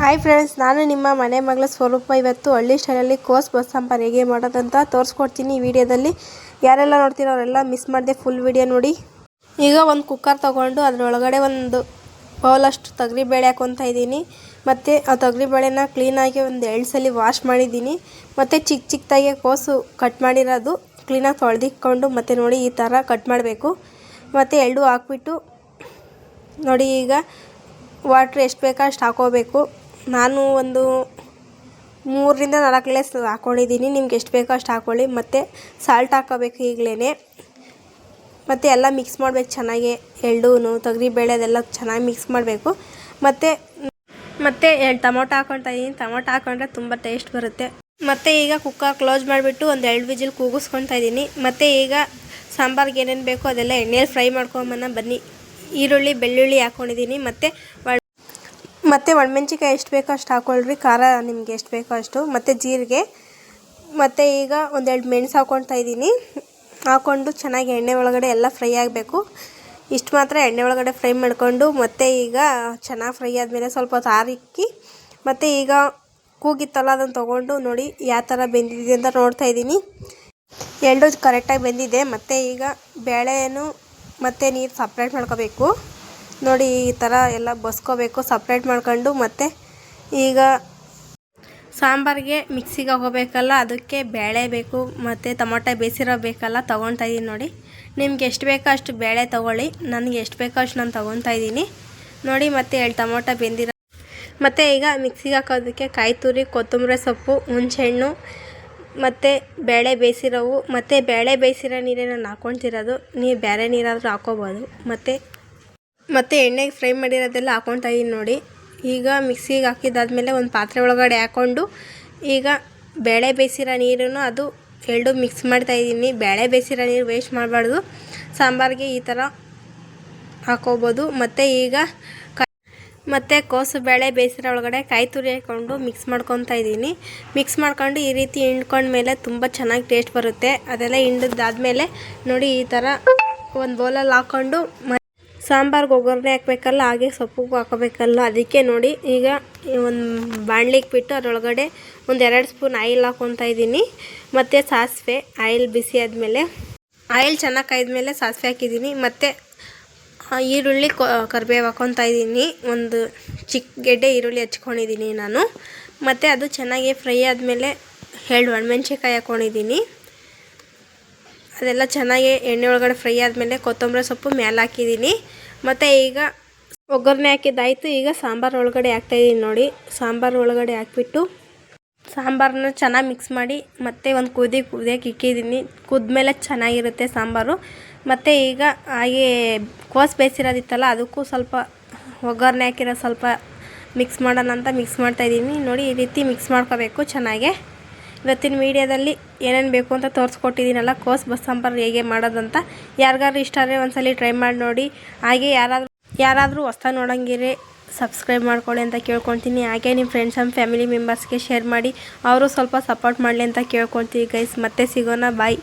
Hi friends ನಾನು ನಿಮ್ಮ ಮನೆ ಮಗಳ ಸ್ವರೂಪ. ಇವತ್ತು ಹಳ್ಳಿ ಸ್ಟೈಲಲ್ಲಿ ಕೋಸ್ ಬಸ್ಸಾಂಬಾರು ಹೇಗೆ ಮಾಡೋದಂತ ತೋರಿಸ್ಕೊಡ್ತೀನಿ ಈ ವಿಡಿಯೋದಲ್ಲಿ. ಯಾರೆಲ್ಲ ನೋಡ್ತೀರೋ ಅವರೆಲ್ಲ ಮಿಸ್ ಮಾಡಿದೆ ಫುಲ್ ವಿಡಿಯೋ ನೋಡಿ. ಈಗ ಒಂದು ಕುಕ್ಕರ್ ತೊಗೊಂಡು ಅದರೊಳಗಡೆ ಒಂದು ಬೌಲಷ್ಟು ತೊಗರಿಬೇಳೆ ಹಾಕೊತಾ ಇದ್ದೀನಿ. ಮತ್ತು ಆ ತೊಗರಿಬೇಳೆನ ಕ್ಲೀನಾಗಿ ಒಂದು ಎರಡು ಸಲ ವಾಶ್ ಮಾಡಿದ್ದೀನಿ. ಮತ್ತು ಚಿಕ್ಕ ಚಿಕ್ಕದಾಗಿ ಕೋಸು ಕಟ್ ಮಾಡಿರೋದು. ಕ್ಲೀನಾಗಿ ತೊಳೆದಿಕ್ಕೊಂಡು ಮತ್ತು ನೋಡಿ ಈ ಥರ ಕಟ್ ಮಾಡಬೇಕು. ಮತ್ತು ಎಳ್ಳು ಹಾಕ್ಬಿಟ್ಟು ನೋಡಿ ಈಗ ವಾಟ್ರ್ ಎಷ್ಟು ಬೇಕೋ ಅಷ್ಟು ಹಾಕೋಬೇಕು. ನಾನು ಒಂದು ಮೂರರಿಂದ ನಾಲ್ಕು ಗ್ಲಾಸ್ ಹಾಕ್ಕೊಂಡಿದ್ದೀನಿ ನಿಮ್ಗೆ ಎಷ್ಟು ಬೇಕೋ ಅಷ್ಟು ಹಾಕ್ಕೊಳ್ಳಿ ಮತ್ತು ಸಾಲ್ಟ್ ಹಾಕೋಬೇಕು ಈಗಲೇ ಮತ್ತು ಎಲ್ಲ ಮಿಕ್ಸ್ ಮಾಡಬೇಕು ಚೆನ್ನಾಗಿ. ಎಳ್ಳು ತೊಗರಿಬೇಳೆ ಅದೆಲ್ಲ ಚೆನ್ನಾಗಿ ಮಿಕ್ಸ್ ಮಾಡಬೇಕು. ಮತ್ತು ಮತ್ತು ಎರಡು ಟೊಮೊಟೊ ಹಾಕ್ಕೊಳ್ತಾ ಇದ್ದೀನಿ ಟೊಮೊಟೊ ಹಾಕೊಂಡ್ರೆ ತುಂಬ ಟೇಸ್ಟ್ ಬರುತ್ತೆ. ಮತ್ತು ಈಗ ಕುಕ್ಕರ್ ಕ್ಲೋಸ್ ಮಾಡಿಬಿಟ್ಟು ಒಂದು ಎರಡು ವಿಜಿಲ್ ಕೂಗಿಸ್ಕೊತಾ ಇದ್ದೀನಿ ಮತ್ತು ಈಗ ಸಾಂಬಾರ್ಗೆ ಏನೇನು ಬೇಕೋ ಅದೆಲ್ಲ ಎಣ್ಣೆಯಲ್ಲಿ ಫ್ರೈ ಮಾಡ್ಕೊಂಬನ್ನ ಬನ್ನಿ. ಈರುಳ್ಳಿ, ಬೆಳ್ಳುಳ್ಳಿ ಹಾಕ್ಕೊಂಡಿದ್ದೀನಿ ಮತ್ತು ಮತ್ತು ಒಣಮೆಣ್ಸಿಕಾಯಿ ಎಷ್ಟು ಬೇಕೋ ಅಷ್ಟು ಹಾಕ್ಕೊಳ್ರಿ ಖಾರ ನಿಮ್ಗೆ ಎಷ್ಟು ಬೇಕೋ ಅಷ್ಟು. ಮತ್ತು ಜೀರಿಗೆ. ಮತ್ತು ಈಗ ಒಂದೆರಡು ಮೆಣಸು ಹಾಕ್ಕೊಳ್ತಾ ಇದ್ದೀನಿ. ಹಾಕ್ಕೊಂಡು ಚೆನ್ನಾಗಿ ಎಣ್ಣೆ ಒಳಗಡೆ ಎಲ್ಲ ಫ್ರೈ ಆಗಬೇಕು. ಇಷ್ಟು ಮಾತ್ರ ಎಣ್ಣೆ ಒಳಗಡೆ ಫ್ರೈ ಮಾಡಿಕೊಂಡು, ಮತ್ತು ಈಗ ಚೆನ್ನಾಗಿ ಫ್ರೈ ಆದಮೇಲೆ ಸ್ವಲ್ಪ ಹೊತ್ತು ಆರಿಕ್ಕಿ ಮತ್ತು ಈಗ ಕೂಗಿತ್ತಲ್ಲ ಅದನ್ನು ತೊಗೊಂಡು ನೋಡಿ ಯಾವ ಥರ ಬೆಂದಿದೆ ಅಂತ ನೋಡ್ತಾ ಇದ್ದೀನಿ. ಎರಡು ಕರೆಕ್ಟಾಗಿ ಬೆಂದಿದೆ. ಮತ್ತು ಈಗ ಬೇಳೆಯನ್ನು ಮತ್ತು ನೀರು ಸಪ್ರೇಟ್ ಮಾಡ್ಕೋಬೇಕು. ನೋಡಿ ಈ ಥರ ಎಲ್ಲ ಬಸ್ಕೋಬೇಕು ಸಪ್ರೇಟ್ ಮಾಡ್ಕೊಂಡು ಮತ್ತು ಈಗ ಸಾಂಬಾರಿಗೆ ಮಿಕ್ಸಿಗೆ ಹೋಗಬೇಕಲ್ಲ, ಅದಕ್ಕೆ ಬೇಳೆ ಬೇಕು, ಮತ್ತು ಟೊಮೊಟೊ ಬೇಯಿಸಿರೋ ಬೇಕಲ್ಲ ತೊಗೊತಾ ಇದ್ದೀನಿ ನೋಡಿ. ನಿಮ್ಗೆ ಎಷ್ಟು ಬೇಕೋ ಅಷ್ಟು ಬೇಳೆ ತೊಗೊಳ್ಳಿ, ನನಗೆ ಎಷ್ಟು ಬೇಕೋ ಅಷ್ಟು ನಾನು ತೊಗೊತಾ ಇದ್ದೀನಿ ನೋಡಿ ಮತ್ತು ಎರಡು ಟೊಮೊಟೊ ಬೆಂದಿರೋ ಮತ್ತು ಈಗ ಮಿಕ್ಸಿಗೆ ಹಾಕೋದಕ್ಕೆ ಕಾಯಿ ತುರಿ ಕೊತ್ತಂಬರಿ ಸೊಪ್ಪು, ಹುಣಸೆಹಣ್ಣು, ಮತ್ತು ಬೇಳೆ ಬೇಯಿಸಿರೋವು. ಮತ್ತು ಬೇಳೆ ಬೇಯಿಸಿರೋ ನೀರೇ ನಾನು ಹಾಕ್ಕೊತಿರೋದು ನೀವು ಬೇರೆ ನೀರಾದರೂ ಹಾಕ್ಕೋಬೋದು. ಮತ್ತು ಮತ್ತು ಎಣ್ಣೆಗೆ ಫ್ರೈ ಮಾಡಿರೋದೆಲ್ಲ ಹಾಕ್ಕೊತಾ ಇದ್ದೀನಿ ನೋಡಿ. ಈಗ ಮಿಕ್ಸಿಗೆ ಹಾಕಿದ್ದಾದ್ಮೇಲೆ ಒಂದು ಪಾತ್ರೆ ಒಳಗಡೆ ಹಾಕ್ಕೊಂಡು ಈಗ ಬೇಳೆ ಬೇಯಿಸಿರೋ ನೀರನ್ನು ಅದು ಎರಡು ಮಿಕ್ಸ್ ಮಾಡ್ತಾ ಇದ್ದೀನಿ ಬೇಳೆ ಬೇಯಿಸಿರೋ ನೀರು ವೇಸ್ಟ್ ಮಾಡಬಾರ್ದು. ಸಾಂಬಾರಿಗೆ ಈ ಥರ ಹಾಕೋಬೋದು. ಮತ್ತು ಈಗ ಮತ್ತು ಕೋಸು ಬೇಳೆ ಬೇಯಿಸಿರೋ ಒಳಗಡೆ ಕಾಯಿ ತುರಿ ಹಾಕ್ಕೊಂಡು ಮಿಕ್ಸ್ ಮಾಡ್ಕೊತಾ ಇದ್ದೀನಿ ಮಿಕ್ಸ್ ಮಾಡ್ಕೊಂಡು ಈ ರೀತಿ ಹಿಂಡ್ಕೊಂಡ್ಮೇಲೆ ತುಂಬ ಚೆನ್ನಾಗಿ ಟೇಸ್ಟ್ ಬರುತ್ತೆ. ಅದೆಲ್ಲ ಹಿಂಡಿದ್ದಾದ್ಮೇಲೆ ನೋಡಿ ಈ ಥರ ಒಂದು ಬೌಲಲ್ಲಿ ಹಾಕ್ಕೊಂಡು ಸಾಂಬಾರ್ಗೆ ಒಗ್ಗರಣೆ ಹಾಕ್ಬೇಕಲ್ಲ, ಹಾಗೆ ಸೊಪ್ಪಿಗೂ ಹಾಕೋಬೇಕಲ್ಲ, ಅದಕ್ಕೆ ನೋಡಿ. ಈಗ ಒಂದು ಬಾಣ್ಲಿಗೆ ಬಿಟ್ಟು ಅದರೊಳಗಡೆ ಒಂದು ಎರಡು ಸ್ಪೂನ್ ಆಯಿಲ್ ಹಾಕ್ಕೊತಾ ಇದ್ದೀನಿ. ಮತ್ತು ಸಾಸಿವೆ, ಆಯಿಲ್ ಬಿಸಿ ಆದಮೇಲೆ, ಆಯಿಲ್ ಚೆನ್ನಾಗಿ ಕಾಯ್ದಮೇಲೆ ಸಾಸಿವೆ ಹಾಕಿದ್ದೀನಿ. ಮತ್ತು ಈರುಳ್ಳಿ ಕರಿಬೇವು ಹಾಕ್ಕೊತಾ ಇದ್ದೀನಿ. ಒಂದು ಚಿಕ್ಕ ಗೆಡ್ಡೆ ಈರುಳ್ಳಿ ಹಚ್ಕೊಂಡಿದ್ದೀನಿ ನಾನು. ಮತ್ತು ಅದು ಚೆನ್ನಾಗಿ ಫ್ರೈ ಆದಮೇಲೆ ಎರಡು ಒಣಮೆಣ್ಸಿಕಾಯಿ ಹಾಕ್ಕೊಂಡಿದ್ದೀನಿ ಅದೆಲ್ಲ ಚೆನ್ನಾಗಿ ಎಣ್ಣೆ ಒಳಗಡೆ ಫ್ರೈ ಆದಮೇಲೆ ಕೊತ್ತಂಬರಿ ಸೊಪ್ಪು ಮೇಲೆ ಹಾಕಿದ್ದೀನಿ. ಮತ್ತು ಈಗ ಒಗ್ಗರಣೆ ಹಾಕಿದ್ದಾಯಿತು ಈಗ ಸಾಂಬಾರು ಒಳಗಡೆ ಹಾಕ್ತಾಯಿದ್ದೀನಿ ನೋಡಿ. ಸಾಂಬಾರು ಒಳಗಡೆ ಹಾಕ್ಬಿಟ್ಟು ಸಾಂಬಾರನ್ನ ಚೆನ್ನಾಗಿ ಮಿಕ್ಸ್ ಮಾಡಿ ಮತ್ತೆ ಒಂದು ಕುದಿ ಕುದಿಯೋಕೆ ಇಕ್ಕಿದ್ದೀನಿ. ಕುದ್ಮೇಲೆ ಚೆನ್ನಾಗಿರುತ್ತೆ ಸಾಂಬಾರು. ಮತ್ತು ಈಗ ಹಾಗೆ ಕೋಸು ಬೇಯಿಸಿರೋದಿತ್ತಲ್ಲ, ಅದಕ್ಕೂ ಸ್ವಲ್ಪ ಒಗ್ಗರಣೆ ಹಾಕಿರೋ ಸ್ವಲ್ಪ ಮಿಕ್ಸ್ ಮಾಡೋಣ ಅಂತ ಮಿಕ್ಸ್ ಮಾಡ್ತಾಯಿದ್ದೀನಿ ನೋಡಿ, ಈ ರೀತಿ ಮಿಕ್ಸ್ ಮಾಡ್ಕೋಬೇಕು ಚೆನ್ನಾಗೆ. ಇವತ್ತಿನ ವೀಡಿಯೋದಲ್ಲಿ ಏನೇನು ಬೇಕು ಅಂತ ತೋರಿಸ್ಕೊಟ್ಟಿದ್ದೀನಲ್ಲ, ಕೋಸ್ ಬಸ್ ಸಾಂಬಾರು ಹೇಗೆ ಮಾಡೋದಂತ. ಯಾರಿಗಾದ್ರು ಇಷ್ಟ ಆದರೆ ಒಂದ್ಸಲ ಟ್ರೈ ಮಾಡಿ ನೋಡಿ. ಹಾಗೆ ಯಾರಾದರೂ ಯಾರಾದರೂ ಹೊಸ ನೋಡೋಂಗಿರೇ ಸಬ್ಸ್ಕ್ರೈಬ್ ಮಾಡ್ಕೊಳ್ಳಿ ಅಂತ ಕೇಳ್ಕೊತೀನಿ ಹಾಗೆ ನಿಮ್ಮ ಫ್ರೆಂಡ್ಸ್ ಆ್ಯಂಡ್ ಫ್ಯಾಮಿಲಿ ಮೆಂಬರ್ಸ್ಗೆ ಶೇರ್ ಮಾಡಿ. ಅವರು ಸ್ವಲ್ಪ ಸಪೋರ್ಟ್ ಮಾಡಲಿ ಅಂತ ಕೇಳ್ಕೊತೀವಿ ಗೈಸ್ ಮತ್ತೆ ಸಿಗೋಣ. ಬಾಯ್